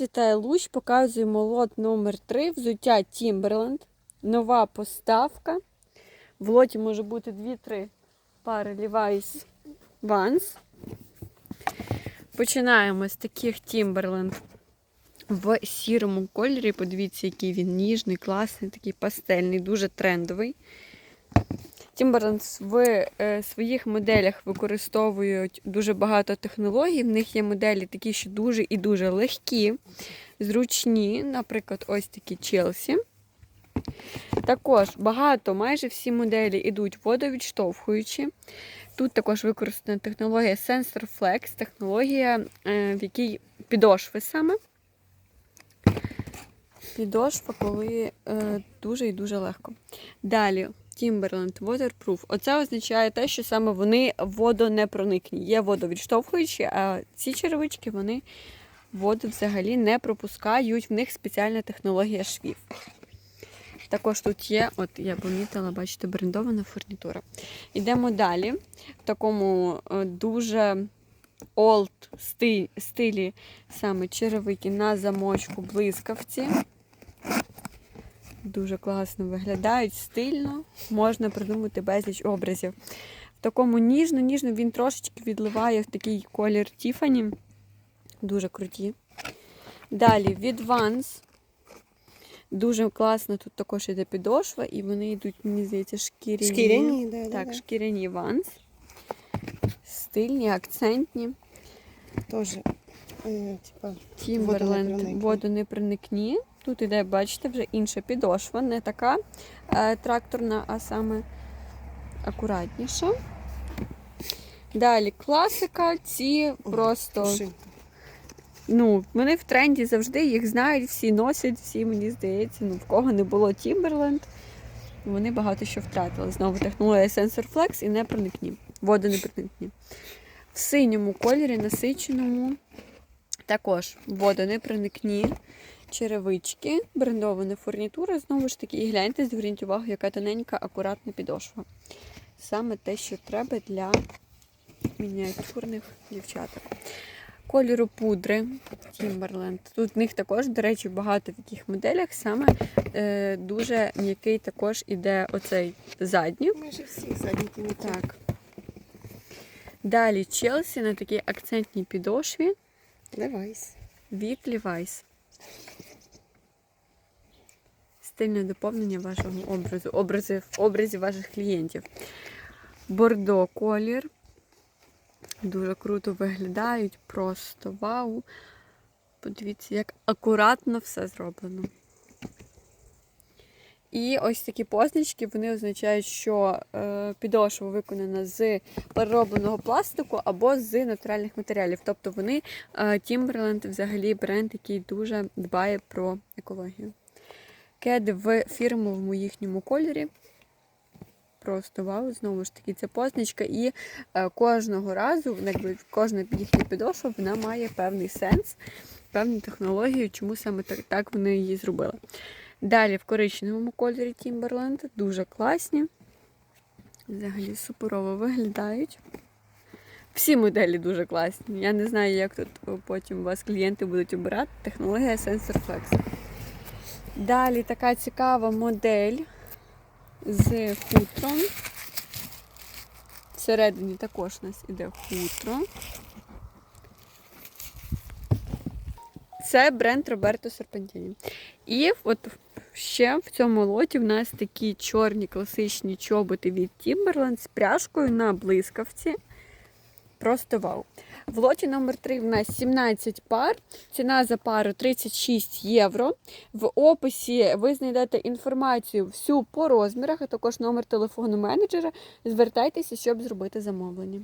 Вас Луч, показуємо лот номер 3 взуття Timberland. Нова поставка. В лоті може бути 2-3 пари Levi's Vans. Починаємо з таких Timberland в сірому кольорі. Подивіться, який він ніжний, класний, такий пастельний, дуже трендовий. Timberland в е, своїх моделях використовують дуже багато технологій. В них є моделі такі, що дуже і дуже легкі, зручні, наприклад, ось такі Chelsea. Також багато, майже всі моделі йдуть водовідштовхуючі. Тут також використана технологія Sensor Flex, технологія, е, в якій підошви саме. Підошва, коли е, дуже і дуже легко. Далі. Timberland Waterproof. Оце означає те, що саме вони водонепроникні. Є водовідштовхуючі, а ці черевички вони воду взагалі не пропускають. В них спеціальна технологія швів. Також тут є, от я помітила, бачите, брендована фурнітура. Йдемо далі. В такому е, дуже олд стилі саме черевики на замочку блискавці. Дуже класно виглядають, стильно, можна придумати безліч образів. В такому ніжно-ніжно він трошечки відливає в такий колір Тіфані. Дуже круті. Далі від Vans. Дуже класно тут також іде підошва, і вони йдуть, мені здається, шкіряні. Шкіряні, да, Так, да, шкіряні Vans. Стильні, акцентні. Теж, е, типа, Timberland Водонепроникні. Тут іде, бачите, вже інша підошва, не така е, тракторна, а саме акуратніша. Далі класика, ці просто, ну, вони в тренді завжди їх знають, всі носять, всі, мені здається, ну, в кого не було Timberland, вони багато що втратили. Знову технологія Sensor Flex і непроникні, водонепроникні. В синьому кольорі, насиченому, також водонепроникні черевички, брендована фурнітура. Знову ж таки, і гляньте, зверніть увагу, яка тоненька, акуратна підошва. Саме те, що треба для мініатюрних дівчаток. Кольору пудри Timberland. Тут в них також, до речі, багато в яких моделях саме е, дуже м'який також іде оцей задній. Майже всі задніки. Так. Далі Челсі на такій акцентній підошві Левайс. Вік Levi's. Стильне доповнення вашого образу, образи, в образі ваших клієнтів. Бордо колір. Дуже круто виглядають, просто вау. Подивіться, як акуратно все зроблено. І ось такі позначки вони означають, що е, підошва виконана з переробленого пластику або з натуральних матеріалів. Тобто вони е, Timberland взагалі бренд, який дуже дбає про екологію. Кеди в фірмовому їхньому кольорі. Просто вау, знову ж таки, це позначка. І е, кожного разу, якби кожна їхня підошва, вона має певний сенс, певну технологію, чому саме так вони її зробили. Далі в коричневому кольорі Timberland, дуже класні. Взагалі суперово виглядають. Всі моделі дуже класні. Я не знаю, як тут потім у вас клієнти будуть обирати. Технологія Sensor Flex. Далі така цікава модель з хутром. Всередині також у нас іде хутро. Це бренд Роберто Серпентіні. І от ще в цьому лоті в нас такі чорні класичні чоботи від Timberland з пряжкою на блискавці. Просто вау. В лоті номер 3 в нас 17 пар. Ціна за пару 36 євро. В описі ви знайдете інформацію всю по розмірах, а також номер телефону менеджера. Звертайтеся, щоб зробити замовлення.